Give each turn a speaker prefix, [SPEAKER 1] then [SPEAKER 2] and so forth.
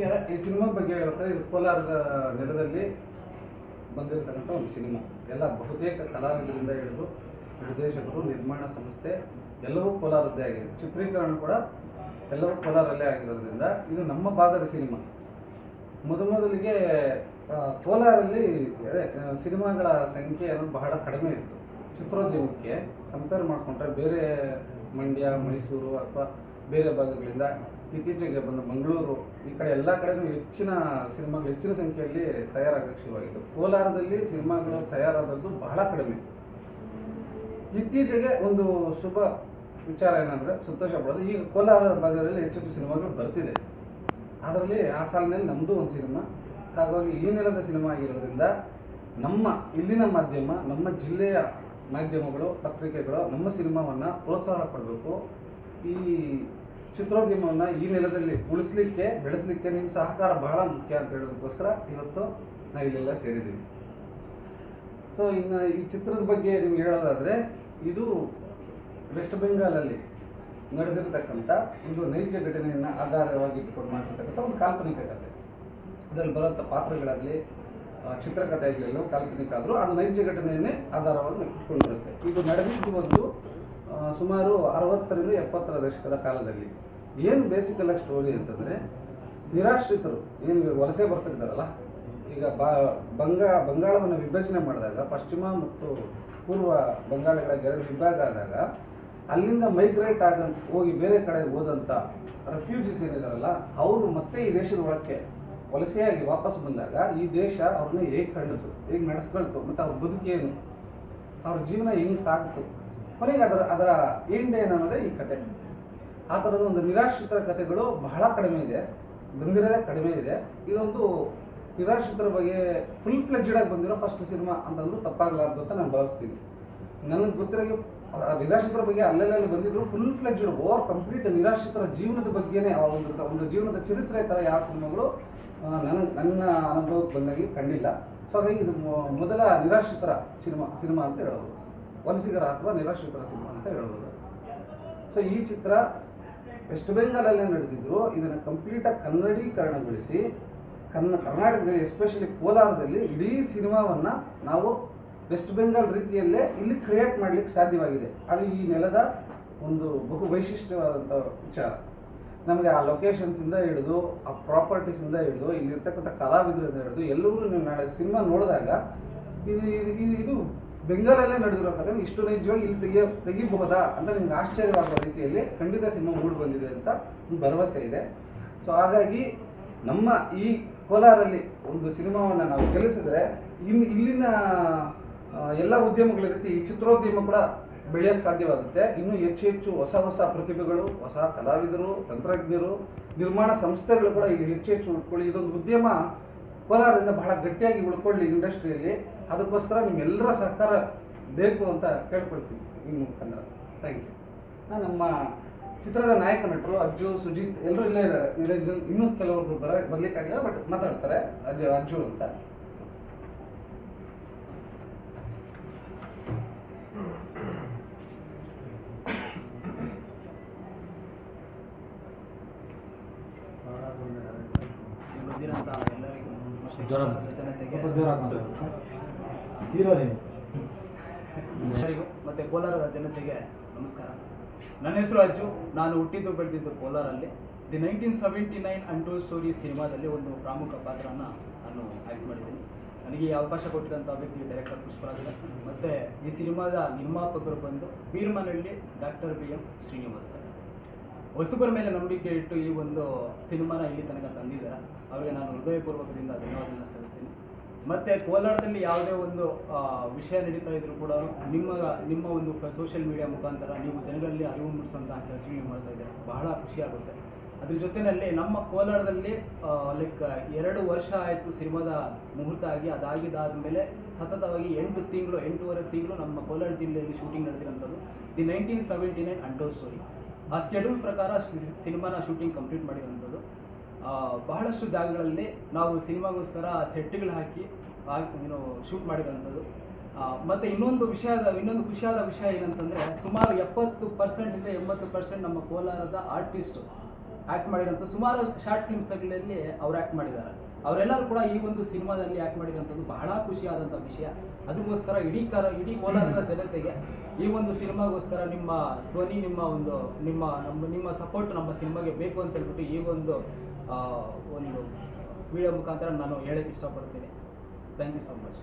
[SPEAKER 1] ಈಗ ಈ ಸಿನಿಮಾ ಬಗ್ಗೆ ಹೇಳ್ಬೇಕಾದ್ರೆ ಇದು ಕೋಲಾರದ ನೆಲದಲ್ಲಿ ಬಂದಿರತಕ್ಕಂಥ ಒಂದು ಸಿನಿಮಾ. ಎಲ್ಲ ಬಹುತೇಕ ಕಲಾವಿದರಿಂದ ಹಿಡಿದು ನಿರ್ದೇಶಕರು, ನಿರ್ಮಾಣ ಸಂಸ್ಥೆ, ಎಲ್ಲವೂ ಕೋಲಾರದ್ದೇ ಆಗಿದೆ. ಚಿತ್ರೀಕರಣ ಕೂಡ ಎಲ್ಲವೂ ಕೋಲಾರಲ್ಲೇ ಆಗಿರೋದ್ರಿಂದ ಇದು ನಮ್ಮ ಭಾಗದ ಸಿನಿಮಾ. ಮೊದಮೊದಲಿಗೆ ಮೊದಲಿಗೆ ಕೋಲಾರಲ್ಲಿ, ಅದೇ ಸಿನಿಮಾಗಳ ಸಂಖ್ಯೆ ಅನ್ನೋದು ಬಹಳ ಕಡಿಮೆ ಇತ್ತು. ಚಿತ್ರೋದ್ಯಮಕ್ಕೆ ಕಂಪೇರ್ ಮಾಡಿಕೊಂಡ್ರೆ ಬೇರೆ ಮಂಡ್ಯ, ಮೈಸೂರು ಅಥವಾ ಬೇರೆ ಭಾಗಗಳಿಂದ ಇತ್ತೀಚೆಗೆ ಬಂದು ಮಂಗಳೂರು, ಈ ಕಡೆ ಎಲ್ಲ ಕಡೆನೂ ಹೆಚ್ಚಿನ ಸಿನಿಮಾಗಳು ಹೆಚ್ಚಿನ ಸಂಖ್ಯೆಯಲ್ಲಿ ತಯಾರಾಗಕ್ಕೆ ಶುರುವಾಗಿದೆ. ಕೋಲಾರದಲ್ಲಿ ಸಿನಿಮಾಗಳು ತಯಾರಾದದ್ದು ಬಹಳ ಕಡಿಮೆ. ಇತ್ತೀಚೆಗೆ ಒಂದು ಶುಭ ವಿಚಾರ ಏನಂದ್ರೆ ಸಂತೋಷ ಪಡೋದು, ಈಗ ಕೋಲಾರ ಭಾಗದಲ್ಲಿ ಹೆಚ್ಚೆಚ್ಚು ಹೆಚ್ಚು ಸಿನಿಮಾಗಳು ಬರ್ತಿದೆ. ಅದರಲ್ಲಿ ಆ ಸಾಲಿನಲ್ಲಿ ನಮ್ಮದು ಒಂದು ಸಿನಿಮಾ. ಹಾಗಾಗಿ ಈ ನೆಲದ ಸಿನಿಮಾ ಆಗಿರೋದ್ರಿಂದ ನಮ್ಮ ಇಲ್ಲಿನ ಮಾಧ್ಯಮ, ನಮ್ಮ ಜಿಲ್ಲೆಯ ಮಾಧ್ಯಮಗಳು, ಪತ್ರಿಕೆಗಳು ನಮ್ಮ ಸಿನಿಮಾವನ್ನು ಪ್ರೋತ್ಸಾಹ ಕೊಡಬೇಕು. ಈ ಚಿತ್ರೋದ್ಯಮವನ್ನು ಈ ನೆಲದಲ್ಲಿ ಉಳಿಸ್ಲಿಕ್ಕೆ, ಬೆಳೆಸಲಿಕ್ಕೆ ನಿಮ್ಮ ಸಹಕಾರ ಬಹಳ ಮುಖ್ಯ ಅಂತ ಹೇಳೋದಕ್ಕೋಸ್ಕರ ಇವತ್ತು ನಾವು ಇಲ್ಲೆಲ್ಲ ಸೇರಿದ್ದೀವಿ. ಸೊ ಇನ್ನು ಈ ಚಿತ್ರದ ಬಗ್ಗೆ ನಿಮ್ಗೆ ಹೇಳೋದಾದರೆ, ಇದು ವೆಸ್ಟ್ ಬೆಂಗಾಲಲ್ಲಿ ನಡೆದಿರ್ತಕ್ಕಂಥ ಒಂದು ನೈಜ ಘಟನೆಯನ್ನು ಆಧಾರವಾಗಿ ಇಟ್ಕೊಂಡು ಮಾಡಿರ್ತಕ್ಕಂಥ ಒಂದು ಕಾಲ್ಪನಿಕ ಕಥೆ ಅದರಲ್ಲಿ ಬರುವಂಥ ಪಾತ್ರಗಳಾಗಲಿ ಚಿತ್ರಕಥೆ ಆಗಲಿ ಎಲ್ಲವೂ ಕಾಲ್ಪನಿಕ ಆದರೂ ಅದು ನೈಜ ಘಟನೆಯನ್ನೇ ಆಧಾರವಾಗಿ ಇಟ್ಕೊಂಡಿರುತ್ತೆ. ಇದು ನಡೆದಿದ್ದು ಒಂದು ಸುಮಾರು ಅರವತ್ತರಿಂದ ಎಪ್ಪತ್ತರ ದಶಕದ ಕಾಲದಲ್ಲಿ. ಏನು ಬೇಸಿಕಲ್ ಆಗಿ ಸ್ಟೋರಿ ಅಂತಂದರೆ ನಿರಾಶ್ರಿತರು, ಏನು ವಲಸೆ ಬರ್ತಿದ್ದಾರಲ್ಲ, ಈಗ ಬಾ, ಬಂಗಾ, ಬಂಗಾಳವನ್ನು ವಿಭಜನೆ ಮಾಡಿದಾಗ, ಪಶ್ಚಿಮ ಮತ್ತು ಪೂರ್ವ ಬಂಗಾಳಗಳ ಎರಡು ವಿಭಾಗ ಆದಾಗ, ಅಲ್ಲಿಂದ ಮೈಗ್ರೇಟ್ ಆಗ ಹೋಗಿ ಬೇರೆ ಕಡೆ ಹೋದಂಥ ರೆಫ್ಯೂಜಿಸ್ ಏನಿದಾರಲ್ಲ, ಅವರು ಮತ್ತೆ ಈ ದೇಶದ ಒಳಕ್ಕೆ ವಲಸೆಯಾಗಿ ವಾಪಸ್ ಬಂದಾಗ, ಈ ದೇಶ ಅವ್ರನ್ನ ಹೇಗೆ ಕಂಡಿತು ಹೇಗೆ ನಡೆಸ್ಕೊಳ್ತು, ಮತ್ತು ಅವ್ರ ಬದುಕೇನು ಅವ್ರ ಜೀವನ ಹೆಂಗೆ ಸಾಕ್ತು, ಕೊನೆಗೆ ಅದರ ಅದರ ಎಂಡ್ ಏನನ್ನೋದೇ ಈ ಕತೆ. ಆ ಥರದ ಒಂದು ನಿರಾಶ್ರಿತರ ಕಥೆಗಳು ಬಹಳ ಕಡಿಮೆ ಇದೆ. ಬಂದಿರೋದೇ ಕಡಿಮೆ ಇದೆ. ಇದೊಂದು ನಿರಾಶ್ರಿತರ ಬಗ್ಗೆ ಫುಲ್ ಫ್ಲೆಜ್ಡ್ ಆಗಿ ಬಂದಿರೋ ಫಸ್ಟ್ ಸಿನಿಮಾ ಅಂತಂದ್ರೂ ತಪ್ಪಾಗಲಾರ್ದು ಅಂತ ನಾನು ಭಾವಿಸ್ತೀನಿ. ನನಗೆ ಗೊತ್ತಿರೋ ಆ ನಿರಾಶ್ರಿತರ ಬಗ್ಗೆ ಅಲ್ಲೆಲ್ಲ ಬಂದಿದ್ರು ಫುಲ್ ಫ್ಲೆಜ್ಡ್ ಓವರ್ ಕಂಪ್ಲೀಟ್ ನಿರಾಶ್ರಿತರ ಜೀವನದ ಬಗ್ಗೆನೇ ಒಂದು ಒಂದು ಜೀವನದ ಚರಿತ್ರೆ ಥರ ಯಾವ ಸಿನಿಮಾಗಳು ನನಗೆ ನನ್ನ ಅನುಭವಕ್ಕೆ ಬಂದಾಗಿ ಕಂಡಿಲ್ಲ. ಸೊ ಹಾಗಾಗಿ ಇದು ಮೊದಲ ನಿರಾಶ್ರಿತರ ಸಿನಿಮಾ ಸಿನಿಮಾ ಅಂತ ಹೇಳ್ಬೋದು. ವಲಸಿಗರ ಅಥವಾ ನಿರಾಶ್ರಿತರ ಸಿನಿಮಾ ಅಂತ ಹೇಳ್ಬೋದು. ಸೊ ಈ ಚಿತ್ರ ವೆಸ್ಟ್ ಬೆಂಗಾಲಲ್ಲೇ ನಡೆದಿದ್ರು, ಇದನ್ನು ಕಂಪ್ಲೀಟಾಗಿ ಕನ್ನಡೀಕರಣಗೊಳಿಸಿ ಕನ್ನ ಕರ್ನಾಟಕದಲ್ಲಿ ಎಸ್ಪೆಷಲಿ ಕೋಲಾರದಲ್ಲಿ ಇಡೀ ಸಿನಿಮಾವನ್ನು ನಾವು ವೆಸ್ಟ್ ಬೆಂಗಾಲ್ ರೀತಿಯಲ್ಲೇ ಇಲ್ಲಿ ಕ್ರಿಯೇಟ್ ಮಾಡಲಿಕ್ಕೆ ಸಾಧ್ಯವಾಗಿದೆ. ಅದು ಈ ನೆಲದ ಒಂದು ಬಹು ವೈಶಿಷ್ಟ್ಯವಾದಂಥ ವಿಚಾರ. ನಮಗೆ ಆ ಲೊಕೇಶನ್ಸಿಂದ ಹಿಡಿದು, ಆ ಪ್ರಾಪರ್ಟೀಸಿಂದ ಹಿಡಿದು, ಇಲ್ಲಿರ್ತಕ್ಕಂಥ ಕಲಾವಿದರಿಂದ ಹಿಡಿದು ಎಲ್ಲರೂ ನೀವು ನಾಳೆ ಸಿನಿಮಾ ನೋಡಿದಾಗ, ಇದು ಇದು ಇದು ಇದು ಬೆಂಗಾಲಲ್ಲೇ ನಡೆದಿರೋ ಕಥೆ, ಇಷ್ಟು ನೈಜವಾಗಿ ಇಲ್ಲಿ ತೆಗಿಯ, ತೆಗಿಬಹುದಾ ಅಂತ ನಿಮ್ಗೆ ಆಶ್ಚರ್ಯವಾಗುವ ರೀತಿಯಲ್ಲಿ ಖಂಡಿತ ಸಿನಿಮಾ ಮೂಡ್ ಬಂದಿದೆ ಅಂತ ಒಂದು ಭರವಸೆ ಇದೆ. ಸೊ ಹಾಗಾಗಿ ನಮ್ಮ ಈ ಕೋಲಾರಲ್ಲಿ ಒಂದು ಸಿನಿಮಾವನ್ನು ನಾವು ಗೆಲ್ಲಿಸಿದ್ರೆ ಇನ್ನು ಇಲ್ಲಿನ ಎಲ್ಲ ಉದ್ಯಮಗಳ ರೀತಿ ಈ ಚಿತ್ರೋದ್ಯಮ ಕೂಡ ಬೆಳೆಯೋಕ್ಕೆ ಸಾಧ್ಯವಾಗುತ್ತೆ. ಇನ್ನೂ ಹೆಚ್ಚು ಹೆಚ್ಚು ಹೊಸ ಹೊಸ ಪ್ರತಿಭೆಗಳು, ಹೊಸ ಕಲಾವಿದರು, ತಂತ್ರಜ್ಞರು, ನಿರ್ಮಾಣ ಸಂಸ್ಥೆಗಳು ಕೂಡ ಇಲ್ಲಿ ಹೆಚ್ಚು ಹೆಚ್ಚು ಉಳ್ಕೊಳ್ಳಿ. ಇದೊಂದು ಉದ್ಯಮ ಕೋಲಾರದಿಂದ ಬಹಳ ಗಟ್ಟಿಯಾಗಿ ಉಳ್ಕೊಳ್ಳಿ ಇಂಡಸ್ಟ್ರಿಯಲ್ಲಿ. ಅದಕ್ಕೋಸ್ಕರ ನಿಮ್ಮೆಲ್ಲರ ಸಹಕಾರ ಬೇಕು ಅಂತ ಕೇಳ್ಕೊಳ್ತೀನಿ ನಿಮ್ಮ ಮುಖಾಂತರ ಥ್ಯಾಂಕ್ ಯು ನಾನು ನಮ್ಮ ಚಿತ್ರದ ನಾಯಕ ನಟರು ಅಜ್ಜು ಸುಜಿತ್ ಎಲ್ಲರೂ ಇಲ್ಲೇ ಇದ್ದಾರೆ ನಿರಂಜನ್ ಇನ್ನೂ ಕೆಲವರು ಬರ ಬರ್ಲಿಕ್ಕಾಗಿಲ್ಲ ಬಟ್ ಮಾತಾಡ್ತಾರೆ ಅಜ್ಜು ಅಜ್ಜು ಅಂತ
[SPEAKER 2] ಎಲ್ಲರಿಗೂ
[SPEAKER 3] ಜ್ವರ.
[SPEAKER 2] ಜನತೆಗೆ.
[SPEAKER 3] ಹೀರೋ ನೀನು
[SPEAKER 2] ಮತ್ತೆ ಕೋಲಾರದ ಜನತೆಗೆ ನಮಸ್ಕಾರ. ನನ್ನ ಹೆಸರು ಅಜ್ಜು. ನಾನು ಹುಟ್ಟಿದ್ದು ಬೆಳೆದಿದ್ದು ಕೋಲಾರಲ್ಲಿ. ದಿ ನೈನ್ಟೀನ್ ಸೆವೆಂಟಿ ನೈನ್ ಅಂಟು ಸ್ಟೋರಿ ಸಿನಿಮಾದಲ್ಲಿ ಒಂದು ಪ್ರಮುಖ ಪಾತ್ರನ ನಾನು ಆ್ಯಕ್ಟ್ ಮಾಡಿದ್ದೀನಿ. ನನಗೆ ಈ ಅವಕಾಶ ಕೊಟ್ಟಿರೋಂಥ ವ್ಯಕ್ತಿ ಡೈರೆಕ್ಟರ್ ಪುಷ್ಪರಾಜ್ ಮತ್ತು ಈ ಸಿನಿಮಾದ ನಿರ್ಮಾಪಕರು ಬಂದು Beermanahalli doctor B M Srinivas. ಹೊಸಬರ ಮೇಲೆ ನಂಬಿಕೆ ಇಟ್ಟು ಈ ಒಂದು ಸಿನಿಮಾನ ಇಲ್ಲಿ ತನಕ ತಂದಿದ್ದಾರೆ. ಅವರಿಗೆ ನಾನು ಹೃದಯಪೂರ್ವಕದಿಂದ ಧನ್ಯವಾದನ ಸಲ್ಲಿಸ್ತೀನಿ. ಮತ್ತೆ ಕೋಲಾರದಲ್ಲಿ ಯಾವುದೇ ಒಂದು ವಿಷಯ ನಡೀತಾ ಇದ್ರು ಕೂಡ ನಿಮ್ಮ ನಿಮ್ಮ ಒಂದು ಸೋಷಿಯಲ್ ಮೀಡಿಯಾ ಮುಖಾಂತರ ನೀವು ಜನರಲ್ಲಿ ಅರಿವು ಮೂಡಿಸುವಂತಹ ಕೆಲಸ ನೀವು ಮಾಡ್ತಾ ಇದ್ದಾರೆ? ಬಹಳ ಖುಷಿ ಆಗುತ್ತೆ. ಅದ್ರ ಜೊತೆಯಲ್ಲಿ ನಮ್ಮ ಕೋಲಾರದಲ್ಲಿ ಲೈಕ್ ಎರಡು ವರ್ಷ ಆಯಿತು ಸಿನಿಮಾದ ಮುಹೂರ್ತ ಆಗಿ ಅದಾಗಿದ್ದಾದ್ಮೇಲೆ ಸತತವಾಗಿ ಎಂಟು ತಿಂಗಳು ಎಂಟೂವರೆ ತಿಂಗಳು ನಮ್ಮ ಕೋಲಾರ ಜಿಲ್ಲೆಯಲ್ಲಿ shooting ನಡೆದಿರೋಂಥದ್ದು the nineteen seventy nine untold story ಆ ಸ್ಕೆಡ್ಯೂಲ್ ಪ್ರಕಾರ ಸಿನಿಮಾನ ಶೂಟಿಂಗ್ ಕಂಪ್ಲೀಟ್ ಮಾಡಿರೋಂಥದ್ದು ಆ, ಬಹಳಷ್ಟು ಜಾಗಗಳಲ್ಲಿ ನಾವು ಸಿನಿಮಾಗೋಸ್ಕರ ಸೆಟ್ಗಳು ಹಾಕಿ ಏನು ಶೂಟ್ ಮಾಡಿರೋಂಥದ್ದು. ಮತ್ತು ಇನ್ನೊಂದು ವಿಷಯದ, ಇನ್ನೊಂದು ಖುಷಿಯಾದ ವಿಷಯ ಏನಂತಂದ್ರೆ ಸುಮಾರು ಎಪ್ಪತ್ತು ಪರ್ಸೆಂಟ್ ಇಂದ ಎಂಬತ್ತು ಪರ್ಸೆಂಟ್ ನಮ್ಮ ಕೋಲಾರದ ಆರ್ಟಿಸ್ಟ್ ಆ್ಯಕ್ಟ್ ಮಾಡಿರೋಂಥ ಸುಮಾರು ಶಾರ್ಟ್ ಫಿಲ್ಮ್ಸ್ಗಳಲ್ಲಿ ಅವ್ರು ಆ್ಯಕ್ಟ್ ಮಾಡಿದ್ದಾರೆ. ಅವರೆಲ್ಲರೂ ಕೂಡ ಈ ಒಂದು ಸಿನಿಮಾದಲ್ಲಿ ಆ್ಯಕ್ಟ್ ಮಾಡಿರೋಂಥದ್ದು ಬಹಳ ಖುಷಿಯಾದಂಥ ವಿಷಯ. ಅದಕ್ಕೋಸ್ಕರ ಇಡೀ ಕರ ಇಡೀ ಕೋಲಾರದ ಜನತೆಗೆ ಈ ಒಂದು ಸಿನಿಮಾಗೋಸ್ಕರ ನಿಮ್ಮ ಧ್ವನಿ ನಿಮ್ಮ ಒಂದು ನಿಮ್ಮ ನಮ್ಮ ನಿಮ್ಮ ಸಪೋರ್ಟ್ ನಮ್ಮ ಸಿನಿಮಾಗೆ ಬೇಕು ಅಂತ ಹೇಳ್ಬಿಟ್ಟು ಈ ಒಂದು ಒಂದು ವಿಡಿಯೋ ಮುಖಾಂತರ ನಾನು ಹೇಳಕ್ಕೆ ಇಷ್ಟಪಡ್ತೀನಿ. Thank you so much